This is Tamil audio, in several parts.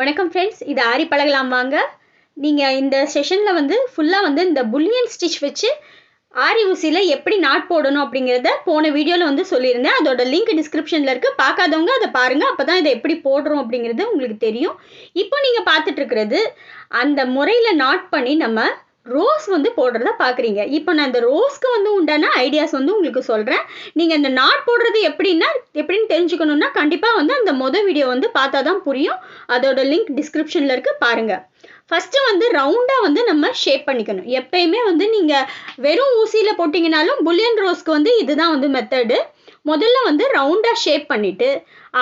வணக்கம் ஃப்ரெண்ட்ஸ் இது ஆரி பழகலாம் வாங்க. நீங்கள் இந்த செஷனில் வந்து ஃபுல்லாக வந்து இந்த புல்லியன் ஸ்டிச் வச்சு ஆரி ஊசியில் எப்படி நாட் போடணும் அப்படிங்கிறத போன வீடியோவில் வந்து சொல்லியிருந்தேன். அதோட லிங்க் டிஸ்கிரிப்ஷனில் இருக்குது பார்க்காதவங்க அதை பாருங்கள் அப்போ தான் இதை எப்படி போடுறோம் அப்படிங்கிறது உங்களுக்கு தெரியும். இப்போ நீங்கள் பார்த்துட்ருக்கிறது அந்த முறையில் நாட் பண்ணி நம்ம ரோஸ் வந்து போடுறத பார்க்குறீங்க. இப்போ நான் இந்த ரோஸ்க்கு வந்து உண்டான ஐடியாஸ் வந்து உங்களுக்கு சொல்கிறேன் நீங்கள் இந்த நாட் போடுறது எப்படின்னா எப்படின்னு தெரிஞ்சுக்கணுன்னா கண்டிப்பாக வந்து அந்த மொதல் வீடியோ வந்து பார்த்தா தான் புரியும். அதோட லிங்க் டிஸ்கிரிப்ஷனில் இருக்குது பாருங்கள் ஃபஸ்ட்டு வந்து ரவுண்டாக வந்து நம்ம ஷேப் பண்ணிக்கணும். எப்பயுமே வந்து நீங்கள் வெறும் ஊசியில் போட்டிங்கனாலும் புல்லியன் ரோஸ்க்கு வந்து இதுதான் வந்து மெத்தடு முதல்ல வந்து ரவுண்டாக ஷேப் பண்ணிவிட்டு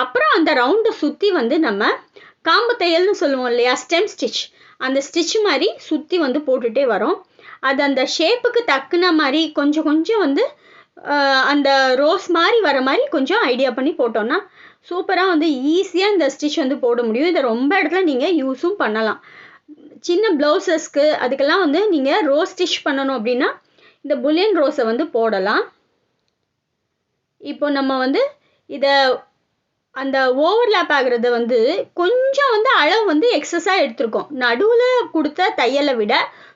அப்புறம் அந்த ரவுண்டை சுற்றி வந்து நம்ம காம்பு தையல்னு சொல்லுவோம் இல்லையா ஸ்டெம் ஸ்டிச் அந்த ஸ்டிச் மாதிரி சுற்றி வந்து போட்டுகிட்டே வரோம். அது அந்த ஷேப்புக்கு தக்குன மாதிரி கொஞ்சம் கொஞ்சம் வந்து அந்த ரோஸ் மாதிரி வர மாதிரி கொஞ்சம் ஐடியா பண்ணி போட்டோன்னா சூப்பராக வந்து ஈஸியாக இந்த ஸ்டிச் வந்து போட முடியும். இதை ரொம்ப இடத்துல நீங்கள் யூஸும் பண்ணலாம். சின்ன ப்ளவுசஸ்க்கு அதுக்கெல்லாம் வந்து நீங்கள் ரோஸ் ஸ்டிச் பண்ணணும் அப்படின்னா இந்த புல்லியன் ரோஸை வந்து போடலாம். இப்போ நம்ம வந்து இதை அந்த ஓவர்லேப் ஆகுறது வந்து கொஞ்சம் வந்து அளவு வந்து எக்ஸஸாக எடுத்திருக்கோம். நடுவில் கொடுத்த தையலை விட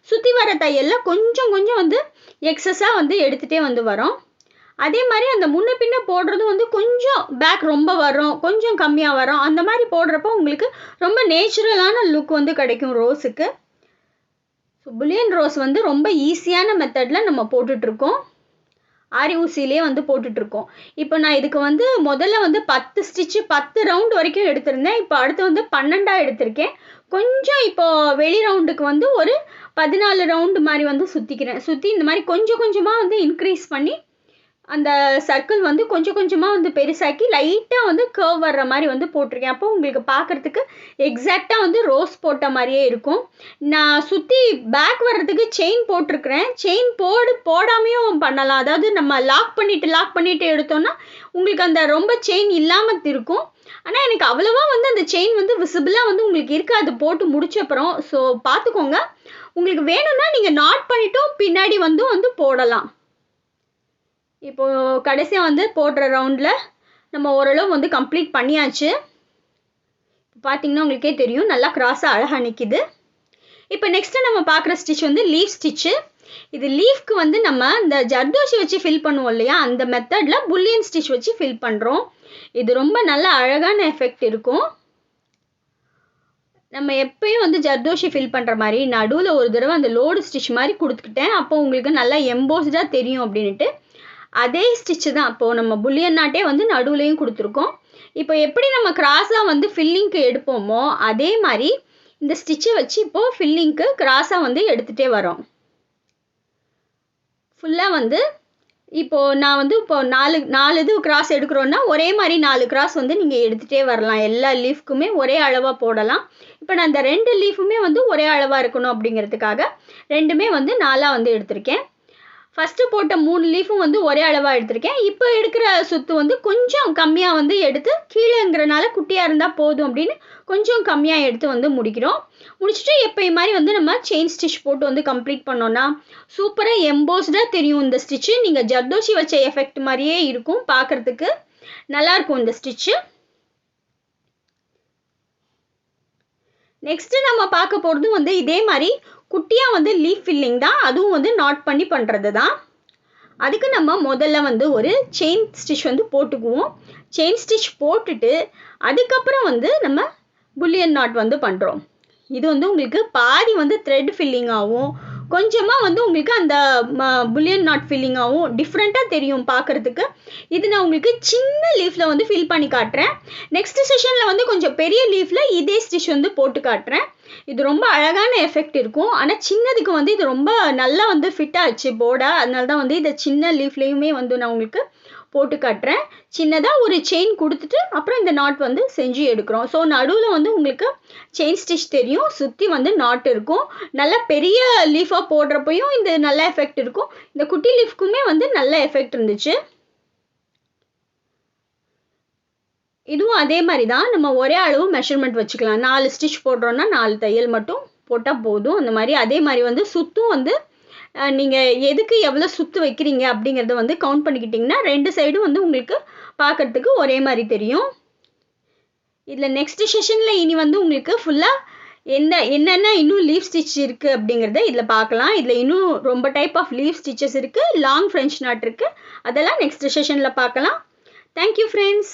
சுற்றி வர தையலில் கொஞ்சம் கொஞ்சம் வந்து எக்ஸஸாக வந்து எடுத்துகிட்டே வந்து வரோம். அதே மாதிரி அந்த முன்ன பின்ன போடுறது வந்து கொஞ்சம் பேக் ரொம்ப வரும் கொஞ்சம் கம்மியாக வரும். அந்த மாதிரி போடுறப்போ உங்களுக்கு ரொம்ப நேச்சுரலான லுக் வந்து கிடைக்கும் ரோஸுக்கு ஸோ புலியன் ரோஸ் வந்து ரொம்ப ஈஸியான மெத்தடில் நம்ம போட்டுட்ருக்கோம் ஆரி ஊசியிலே வந்து போட்டுட்ருக்கோம். இப்போ நான் இதுக்கு வந்து முதல்ல வந்து பத்து ஸ்டிச்சு பத்து ரவுண்ட் வரைக்கும் எடுத்திருந்தேன். இப்போ அடுத்து வந்து பன்னெண்டாக எடுத்திருக்கேன். கொஞ்சம் இப்போ வெளி ரவுண்டுக்கு வந்து ஒரு பதினாலு ரவுண்டு மாதிரி வந்து சுற்றிக்கிறேன் சுற்றி இந்த மாதிரி கொஞ்சம் கொஞ்சமாக வந்து இன்க்ரீஸ் பண்ணி அந்த சர்க்கிள் வந்து கொஞ்சம் கொஞ்சமாக வந்து பெருசாக்கி லைட்டாக வந்து கர்வ் வர்ற மாதிரி வந்து போட்டிருக்கேன். அப்போ உங்களுக்கு பார்க்குறதுக்கு எக்ஸாக்டாக வந்து ரோஸ் போட்ட மாதிரியே இருக்கும். நான் சுற்றி பேக் வர்றதுக்கு செயின் போட்டிருக்கிறேன். செயின் போடு போடாமையும் பண்ணலாம். அதாவது நம்ம லாக் பண்ணிவிட்டு லாக் பண்ணிவிட்டு எடுத்தோன்னா உங்களுக்கு அந்த ரொம்ப செயின் இல்லாமல் இருக்கும். ஆனால் எனக்கு அவ்வளோவா வந்து அந்த செயின் வந்து விசிபிளாக வந்து உங்களுக்கு இருக்காது. போட்டு முடிச்ச அப்புறம். ஸோ பார்த்துக்கோங்க. உங்களுக்கு வேணும்னா நீங்கள் நாட் பண்ணிட்டும் பின்னாடி வந்து வந்து போடலாம். இப்போது கடைசியாக வந்து போடுற ரவுண்டில் நம்ம ஓரளவு வந்து கம்ப்ளீட் பண்ணியாச்சு. பார்த்தீங்கன்னா உங்களுக்கே தெரியும் நல்லா கிராஸாக அழகாக நிற்கிது இப்போ நெக்ஸ்ட்டு நம்ம பார்க்குற ஸ்டிச் வந்து லீஃப் ஸ்டிச்சு இது லீஃப்க்கு வந்து நம்ம இந்த ஜர்தோஷி வச்சு ஃபில் பண்ணுவோம் இல்லையா? அந்த மெத்தடில் புல்லியன் ஸ்டிச் வச்சு ஃபில் பண்ணுறோம் இது ரொம்ப நல்ல அழகான எஃபெக்ட் இருக்கும். நம்ம எப்பயும் வந்து ஜர்தோஷி ஃபில் பண்ணுற மாதிரி நடுவில் ஒரு தடவை அந்த லோடு ஸ்டிச் மாதிரி கொடுத்துக்கிட்டேன். அப்போ உங்களுக்கு நல்லா எம்போஸ்டாக தெரியும் அப்படின்ட்டு அதே ஸ்டிச்சு தான். அப்போது நம்ம புல்லியன் நாட்டே வந்து நடுவுலையும் கொடுத்துருக்கோம். இப்போ எப்படி நம்ம கிராஸாக வந்து ஃபில்லிங்க்கு எடுப்போமோ அதே மாதிரி இந்த ஸ்டிச்சை வச்சு இப்போது ஃபில்லிங்க்கு கிராஸாக வந்து எடுத்துகிட்டே வரோம். ஃபுல்லாக வந்து இப்போது நான் வந்து இப்போ நாலு நாலு இது கிராஸ் எடுக்கிறோன்னா ஒரே மாதிரி நாலு கிராஸ் வந்து நீங்கள் எடுத்துகிட்டே வரலாம். எல்லா லீஃப்க்குமே ஒரே அளவாக போடலாம். இப்போ நான் இந்த ரெண்டு லீஃபுமே வந்து ஒரே அளவாக இருக்கணும் அப்படிங்கிறதுக்காக ரெண்டுமே வந்து நாலாக வந்து எடுத்திருக்கேன். ஃபஸ்ட்டு போட்ட மூணு லீஃபும் வந்து ஒரே அளவாக எடுத்திருக்கேன். இப்போ எடுக்கிற சுத்து வந்து கொஞ்சம் கம்மியாக வந்து எடுத்து கீழேங்கிறனால குட்டியாக இருந்தால் போதும் அப்படின்னு கொஞ்சம் கம்மியாக எடுத்து வந்து முடிக்கிறோம். முடிச்சுட்டு எப்போ மாதிரி வந்து நம்ம செயின் ஸ்டிச் போட்டு வந்து கம்ப்ளீட் பண்ணோன்னா சூப்பராக எம்போஸ்டாக தெரியும் இந்த ஸ்டிச்சு நீங்கள் ஜர்தோஷி வச்ச எஃபெக்ட் மாதிரியே இருக்கும் பார்க்குறதுக்கு. நல்லாயிருக்கும் இந்த ஸ்டிச்சு நெக்ஸ்ட்டு நம்ம பார்க்க போகிறது வந்து இதே மாதிரி குட்டியாக வந்து லீஃப் ஃபில்லிங் தான். அதுவும் வந்து நாட் பண்ணி பண்ணுறது தான் அதுக்கு நம்ம முதல்ல வந்து ஒரு செயின் ஸ்டிச் வந்து போட்டுக்குவோம். செயின் ஸ்டிச் போட்டுட்டு அதுக்கப்புறம் வந்து நம்ம புல்லியன் நாட் வந்து பண்ணுறோம் இது வந்து உங்களுக்கு பாதி வந்து த்ரெட் ஃபில்லிங்காகவும் கொஞ்சமாக வந்து உங்களுக்கு அந்த புல்லியன் நாட் ஃபில்லிங்காகவும் டிஃப்ரெண்ட்டாக தெரியும் பார்க்குறதுக்கு இது நான் உங்களுக்கு சின்ன லீஃபில் வந்து ஃபில் பண்ணி காட்டுறேன். நெக்ஸ்ட் செஷனில் வந்து கொஞ்சம் பெரிய லீஃபில் இதே ஸ்டிச் வந்து போட்டு காட்டுறேன். இது ரொம்ப அழகான எஃபெக்ட் இருக்கும். ஆனால் சின்னதுக்கு வந்து இது ரொம்ப நல்லா வந்து ஃபிட் ஆச்சு போர்டாக அதனால தான் வந்து இதை சின்ன லீஃப்லேயுமே வந்து நான் உங்களுக்கு போட்டு கட்டுறேன். சின்னதாக ஒரு செயின் கொடுத்துட்டு அப்புறம் இந்த நாட் வந்து செஞ்சு எடுக்கிறோம். ஸோ நடுவில் வந்து உங்களுக்கு செயின் ஸ்டிச் தெரியும். சுற்றி வந்து நாட் இருக்கும். நல்ல பெரிய லீஃபாக போடுறப்பையும் இந்த நல்ல எஃபெக்ட் இருக்கும். இந்த குட்டி லீஃப்க்குமே வந்து நல்ல எஃபெக்ட் இருந்துச்சு. இதுவும் அதே மாதிரி தான் நம்ம ஒரே அளவு மெஷர்மெண்ட் வச்சுக்கலாம். நாலு ஸ்டிச் போடுறோன்னா நாலு தையல் மட்டும் போட்டால் போதும். அந்த மாதிரி அதே மாதிரி வந்து சுத்தும் வந்து நீங்கள் எதுக்கு எவ்வளோ சுற்று வைக்கிறீங்க அப்படிங்கிறத வந்து கவுண்ட் பண்ணிக்கிட்டிங்கன்னா ரெண்டு சைடும் வந்து உங்களுக்கு பார்க்குறதுக்கு ஒரே மாதிரி தெரியும். இதில் நெக்ஸ்ட் செஷனில் இனி வந்து உங்களுக்கு ஃபுல்லாக என்ன என்னென்ன இன்னும் லீவ் ஸ்டிச் இருக்குது அப்படிங்கிறத இதில் பார்க்கலாம் இதில் இன்னும் ரொம்ப டைப் ஆஃப் லீவ் ஸ்டிச்சஸ் இருக்குது லாங் ஃப்ரெஞ்ச் நாட் இருக்குது அதெல்லாம் நெக்ஸ்ட் செஷனில் பார்க்கலாம் தேங்க்யூ ஃப்ரெண்ட்ஸ்